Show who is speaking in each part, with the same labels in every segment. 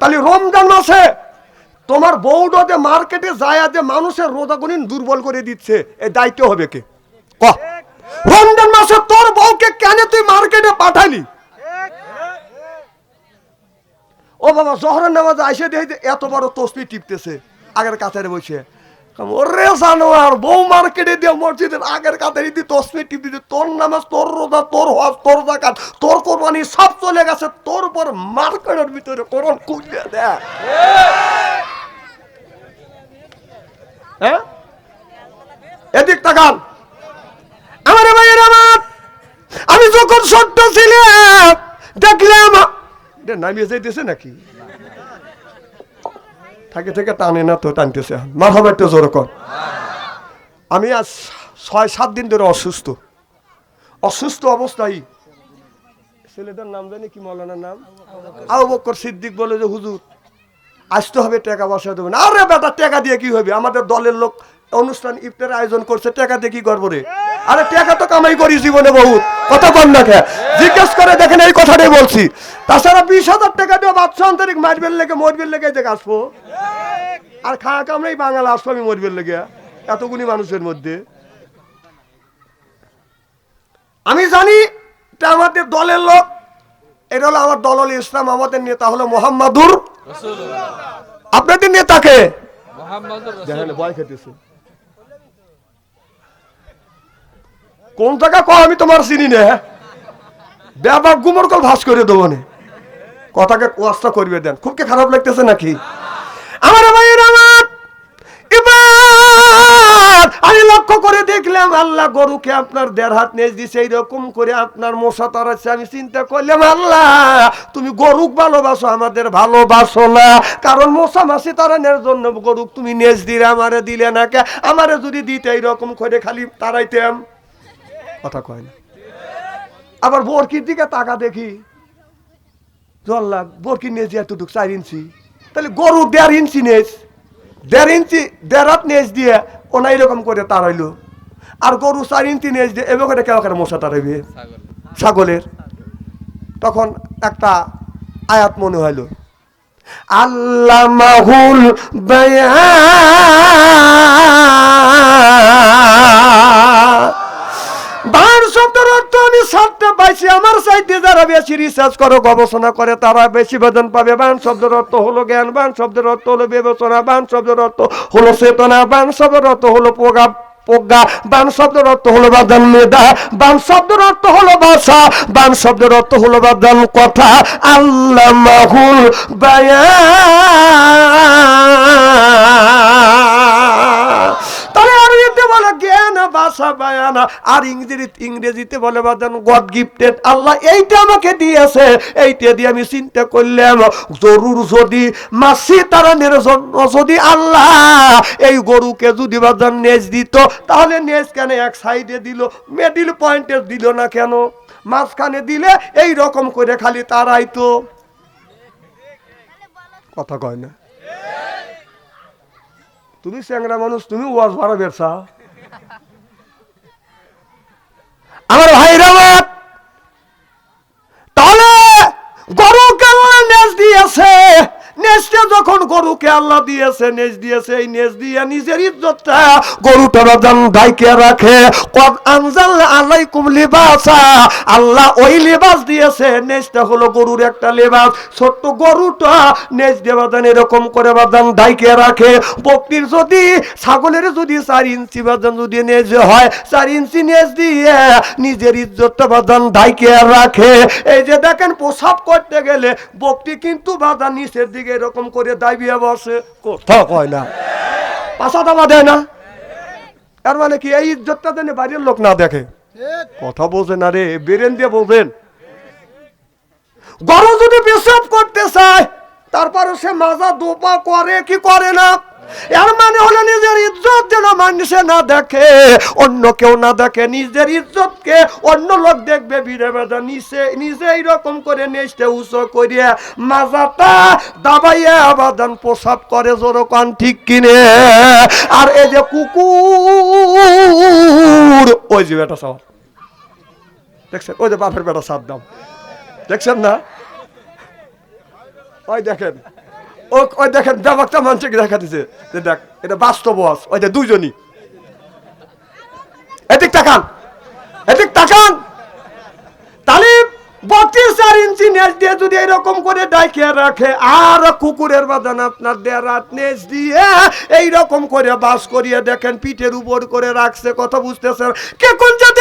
Speaker 1: তাহলে রমজান মাসে তোমার মার্কেটে যায় যে মানুষের দুর্বল করে দিচ্ছে। এ দায়িত্ব হবে কে? রমজান মাসে তোর বউকে কেন তুই মার্কেটে পাঠালি? ও বাবা, জহরের নামাজ আইসে দেখি এত বড় তসবি টিপতেছে। আগের কাছে বসে। ওরে জানোয়ার বউ মার্কেটে দিয়ে মসজিদের আগের কাতারে দিয়ে টিপ দিতে তোর তোর রোজা তোর হজ তোর জাকাত তোর কোরবানি সব চলে গেছে তোর পর মার্কেটের ভিতরে কোরআন কুলিয়ে দেয় হ্যাঁ এদিক তাকান আমার ভাইয়ের আমার আমি যখন ছোট্ট ছিলাম দেখলাম নামিয়ে যাইতেছে নাকি থাকে থেকে টানে না তো টানতেছে মার হবে একটু জোর কর। আমি আজ ছয়, সাত দিন ধরে অসুস্থ। অসুস্থ অবস্থায়। ছেলেটার নাম জানি কি মৌলানার নাম? আবু বক্কর সিদ্দিক বলে যে, হুজুর আসতে হবে টাকা বসা দেবে না। আরে বেটা, টাকা দিয়ে কি হবে? আমাদের দলের লোক অনুষ্ঠান ইফতার আয়োজন করছে, টাকা দিয়ে কি করব রে? আরে টাকা তো কামাই করি জীবনে বহুত। কথা কম না খে জিজ্ঞেস করে দেখেন এই কথাটাই বলছি। তাছাড়া বিশ হাজার টাকা দিয়ে বাচ্চা আন্তরিক মারবেল লেগে মরবেল লেগে যে আসব। আর খাওয়া কামড়েই বাঙাল আসব আমি মরবেল লেগে এতগুলি মানুষের মধ্যে। আমি জানি এটা আমাদের দলের লোক এটা হলো আমার দলল ইসলাম আমাদের নেতা হলো মোহাম্মদুর। আপনাদের নেতাকে? কোন টাকা কো আমি তোমার চিনি না ব্যাপার গুমর কল ভাস করে দেবো নে। কথাকে ওয়াজটা করবে দেন। খুব কি খারাপ লাগতেছে নাকি? আমার ভাইয়ের লক্ষ্য করে দেখলাম, আল্লাহ গরুকে আপনার দেড় হাত নেজ দিছে, এইরকম করে আপনার মশা তারাচ্ছে। আমি চিন্তা করলাম, আল্লাহ, তুমি গরুক ভালোবাসো, আমাদের ভালোবাসো না। কারণ মশা মাসি তারানের জন্য গরুক তুমি নেজ দিলে, আমারে দিলে না কে? আমারে যদি দিতে এইরকম করে খালি তারাইতাম। কথা কয় না। আবার বরকির দিকে তাকা দেখি। জল লাগ, বরকির নেজ এতটুক চার ইঞ্চি। তাহলে গরু দেড় ইঞ্চি নেজ। দেড় ইঞ্চি, দেড় হাত নেজ দিয়ে ওনা রকম করে তাড়াইল আর গরু চার ইঞ্চি এজ দিয়ে এবার করে কেউ কেন মশা তাড়াইবে ছাগলের। তখন একটা আয়াত মনে হইল। আল্লাহ মাহুল বাহার শব্দের অর্থ আমি সাতটা পাইছি। আমার সাইডে যারা বেশি রিসার্চ করে, গবেষণা করে, তারা বেশি বেতন পাবে। বান শব্দের অর্থ হলো জ্ঞান বান শব্দের অর্থ হলো বিবেচনা বান শব্দের অর্থ হলো চেতনা বান শব্দের অর্থ হলো প্রজ্ঞা প্রজ্ঞা বান শব্দের অর্থ হলো বাদান মেধা বান শব্দের অর্থ হলো ভাষা বান শব্দের অর্থ হলো বাদান কথা। আল্লাহ মাহুল বায়া ভাষা বায়ানা আর ইংরেজি ইংরেজিতে বলে বাদান গড গিফটেড আল্লাহ এইটা আমাকে দিয়েছে। এইটা দিয়ে আমি চিন্তা করলাম, জরুর যদি, মাসি তারানের জন্য যদি আল্লাহ এই গরুকে যদি বাদান নেজ দিত, তাহলে নেজ কেন এক সাইডে দিল মিডিল পয়েন্টে দিল না কেন? মাঝখানে দিলে এই রকম করে খালি তারাই তো কথা কয় না। তুমি চ্যাংরা মানুষ, তুমি ওয়াজ ভাড়া বেরসা আমার ভাইরা আমার তাহলে গরুকে আল্লাহ নেজ দিয়েছে নেজটা যখন আল্লাহ দিয়েছে, নেজ দিয়েছে, এই নেজ দিয়ে নিজের ইজ্জতটা গরুটা রাজান ডাইকে রাখে। কদ আনজাল আলাইকুম লিবাসা। আল্লাহ ওই লিবাস দিয়েছে, নেজটা হলো গরুর একটা লিবাস। ছোট্ট গরুটা নেজ দিয়ে বাদান এরকম করে বাদান ডাইকে রাখে। বকরির যদি, ছাগলের যদি চার ইঞ্চি বাদান যদি নেজ হয়, চার ইঞ্চি নেজ দিয়ে নিজের ইজ্জতটা বাদান ডাইকে রাখে। এই যে দেখেন, প্রসাব করতে গেলে বকটি কিন্তু বাদান নিচের দিকে এরকম করে দাবিয়ে বসে কথা কয় না। পাশা দাবা দেয় না। তার মানে কি, এই ইজ্জতটা যেন বাড়ির লোক না দেখে। কথা বোঝেন আরে বেরেন দিয়ে বোঝেন। গরু যদি পেশাব করতে চায়, তারপরে সে মাজা দোপা করে, কি করে না? এর মানে হলো নিজের ইজ্জত যেন মানুষে না দেখে, অন্য কেউ না দেখে, নিজের ইজ্জতকে অন্য লোক দেখবে বিরে বেদা নিচে, নিজে এইরকম করে নেচতে, উঁচু করিয়া মাজাটা দাবাইয়া আবাদান প্রসাব করে, জোর কান, ঠিক কিনে? আর এই যে কুকুর, ওই যে বেটা সব দেখছেন? ওই যে বাপের বেটা সাত দাম দেখছেন না? ওই দেখেন। ওই দেখেন মানুষকে দেখাতেছে যে দেখ, এটা বাস্তব ওয়াজ ওইটা দুজনই এদিক তাকান। এদিক তাকান। বত্রিশ চার ইঞ্চি নেজ দিয়ে যদি এরকম করে রাখে, আর কুকুরের বাদান আপনার দেড় রাত নেজ দিয়ে এইরকম করে বাস করিয়ে দেখেন, পিঠের উপর করে রাখছে, কথা বুঝতেছেন? কে কোন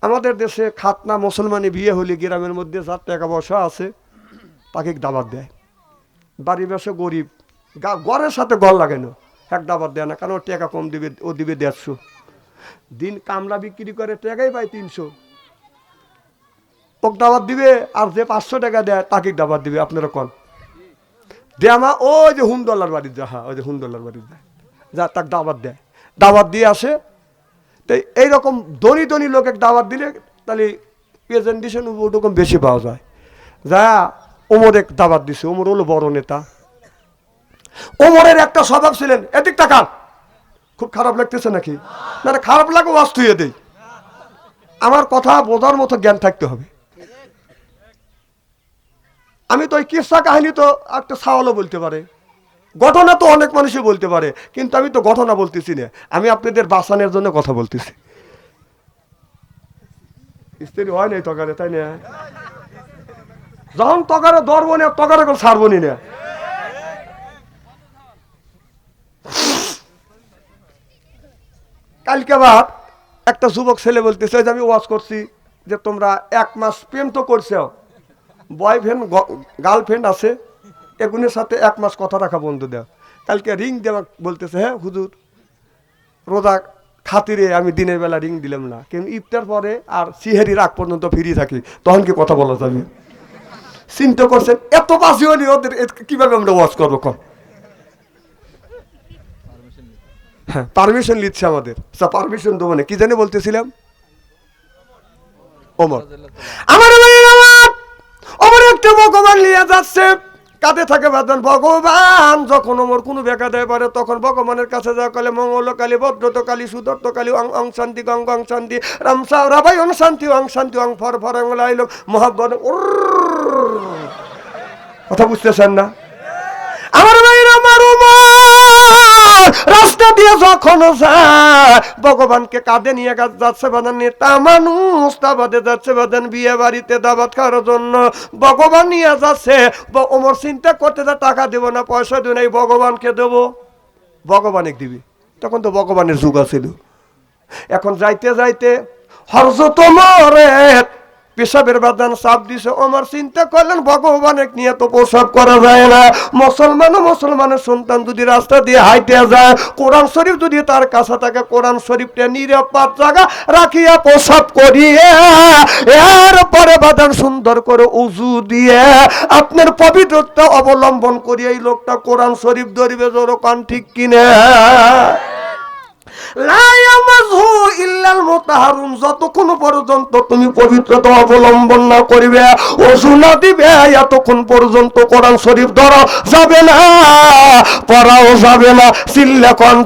Speaker 1: আমাদের দেশে খাতনা মুসলমানি বিয়ে হলে গ্রামের মধ্যে যার টাকা পয়সা আছে, তাকে দাবার দেয়। বাড়ি বেশে গরিব, গা- ঘরের সাথে গল লাগে না, এক দাবাত দেয় না, কারণ টাকা কম দিবে, ও দিবে দেড়শো। দিন কামলা বিক্রি করে টাকাই পায় তিনশো। ওক দাবার দিবে আর যে পাঁচশো টাকা দেয়, তাকে দাবার দিবে, আপনারা কন? দে আমা ওই যে হুমদোল্লার বাড়ির যা হ্যাঁ ওই যে হুমদোল্লার বাড়ির যায় যা তাক দাবার দেয়। দাবার দিয়ে আসে তো এইরকম ধনী ধনী লোকের দাওয়াত দিলে তাহলে প্রেজেন্টেশন ওরকম বেশি পাওয়া যায়। যা ওমর এক দাওয়াত দিছে, ওমর হলো বড় নেতা। ওমরের একটা স্বভাব ছিলেন এদিক তাকান খুব খারাপ লাগতেছে নাকি? না খারাপ লাগে ওয়াজ তুইয়ে দেই। আমার কথা বোঝার মতো জ্ঞান থাকতে হবে। আমি তো ওই কিসা কাহিনী তো একটা সাওয়ালও বলতে পারে। ঘটনা তো অনেক মানুষই বলতে পারে, কিন্তু আমি তো ঘটনা বলতেছি না। আমি আপনাদের বাঁচানোর জন্য কথা বলতেছি। স্ত্রী হয় নাই তকারে, তাই না? যখন তকারে ধরবো না, তকারে করে ছাড়বো নি না। কালকে বাদ একটা যুবক ছেলে বলতেছে যে আমি ওয়াজ করছি যে তোমরা এক মাস প্রেম তো করছ বয়ফ্রেন্ড গার্লফ্রেন্ড আছে এগুনের সাথে এক মাস কথা রাখা বন্ধ দেও কালকে রিং দেওয়া বলতেছে হ্যাঁ হুজুর, রোজা খাতিরে আমি দিনের বেলা রিং দিলাম না। কিন্তু ইফতার পরে আর সিহেরির আগ পর্যন্ত ফিরি থাকি। তখন কি কথা বলা যাবে? চিন্তা করছেন, এত বাসি হলে ওদের কীভাবে আমরা ওয়াজ করব কম হ্যাঁ পারমিশন নিচ্ছে আমাদের। পারমিশন দেবো না, কি জানি বলতেছিলাম? আমার একটা ভগবান নিয়ে যাচ্ছে। কাঁধে থাকে বাদন, ভগবান, যখন ওমর কোনো বেকা দেয় পারে তখন ভগবানের কাছে যা কালে মঙ্গল কালী ভদ্রত কালী সুদত্ত কালী অং অং শান্তি, গং গং শান্তি রামসা রাবাই অং শান্তি অং শান্তি, অং ফর ফর, অং লাইল মহাব্বত কথা বুঝতেছেন না? আমার ভাই আমার রাস্তা দিয়ে যখন যায়, ভগবানকে কাঁধে নিয়ে কাজ যাচ্ছে বাদান নেতা মানুষ দাবাতে যাচ্ছে বাদান বিয়ে বাড়িতে দাবাত খাওয়ার জন্য। ভগবান নিয়ে যাচ্ছে ওমর চিন্তা করতে যা, টাকা দেব না, পয়সা দেব না, এই ভগবানকে দেব। ভগবানে দিবি। তখন তো ভগবানের যুগ আছিল। এখন যাইতে যাইতে হরজত মরে পেশাবের বাদান চাপ দিছে, আমার চিন্তা করলেন ভগবানের নিয়ে তো প্রসাব করা যায় না। মুসলমান ও মুসলমানের সন্তান যদি রাস্তা দিয়ে হাইটে যায়, কোরআন শরীফ যদি তার কাছে থাকে, কোরআন শরীফটা নিরাপদ জায়গা রাখিয়া প্রসাব করিয়ে এরপরে বাদান সুন্দর করে উজু দিয়ে আপনার পবিত্রতা অবলম্বন করিয়ে এই লোকটা কোরআন শরীফ ধরিবে জোর কান ঠিক কিনে? যতক্ষণ পর্যন্ত তুমি পবিত্রতা অবলম্বন না করিবে দিবে, এতক্ষণ পর্যন্ত কোরআন শরীফ ধরা যাবে না, পড়াও যাবে না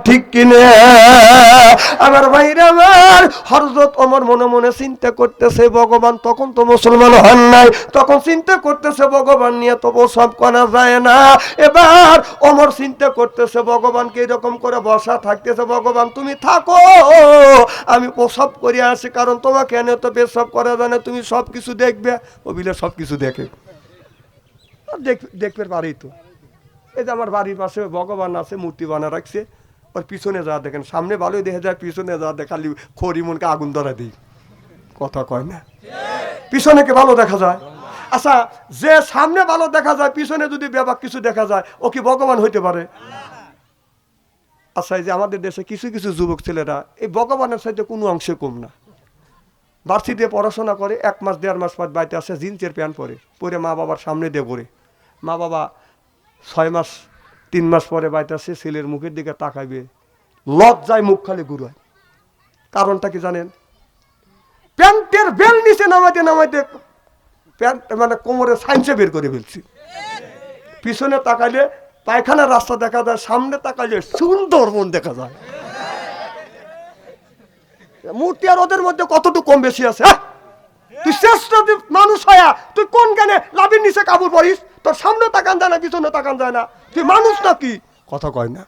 Speaker 1: ঠিক কিনে। আমার আমার, হযরত ওমর মনে মনে চিন্তা করতেছে, ভগবান তখন তো মুসলমান হন নাই, তখন চিন্তা করতেছে, ভগবান নিয়ে তো সব করা যায় না। এবার অমর চিন্তা করতেছে, ভগবানকে এরকম করে বসা থাকতেছে, ভগবান তুমি থাকো। আমি প্রসব করে আসি কারণ তোমাকে এনে তো পেশাব করা জানে তুমি সব কিছু দেখবে। ও বিলে সব কিছু দেখে, দেখবে পারি তো। এই যে আমার বাড়ির পাশে ভগবান আছে, মূর্তি বানা রাখছে। ওর পিছনে যা দেখেন, সামনে ভালোই দেখে যায়, পিছনে যা দেখালি খড়ি মনকে আগুন ধরা দিই। কথা কয় না? পিছনে কি ভালো দেখা যায়? আচ্ছা যে সামনে ভালো দেখা যায়, পিছনে যদি ব্যাপার কিছু দেখা যায়, ও কি ভগবান হইতে পারে? আচ্ছা যে আমাদের দেশে কিছু কিছু যুবক ছেলেরা এই ভগবানের সাথে কোনো অংশে কম না। ভার্সিটিতে পড়াশোনা করে, এক মাস, দেড় মাস পর বাড়িতে আসে, জিন্সের প্যান্ট পরে। পরে মা বাবার সামনে দিয়ে পরে মা বাবা ছয় মাস, তিন মাস পরে বাইতাছে ছেলের মুখের দিকে তাকাইবে। লজ্জায় মুখ খালি ঘুরায়। কারণটা কি জানেন? প্যান্টের বেল নিচে নামাইতে নামাইতে প্যান্ট মানে কোমরে সাইন্সে বের করে ফেলছি। পিছনে তাকাইলে পায়খানার রাস্তা দেখা যায়, সামনে তাকাইলে সুন্দর মন দেখা যায়। মূর্তি আর ওদের মধ্যে কতটুকু কম বেশি আছে? হ্যাঁ? তুই শ্রেষ্ঠ মানুষ হয়া, তুই কোন জ্ঞানে লাভের নিচে কাবুর পড়িস? তোর সামনে তাকান যায় না, পিছনে তাকান যায় না। তুই মানুষ নাকি? কথা কয় না।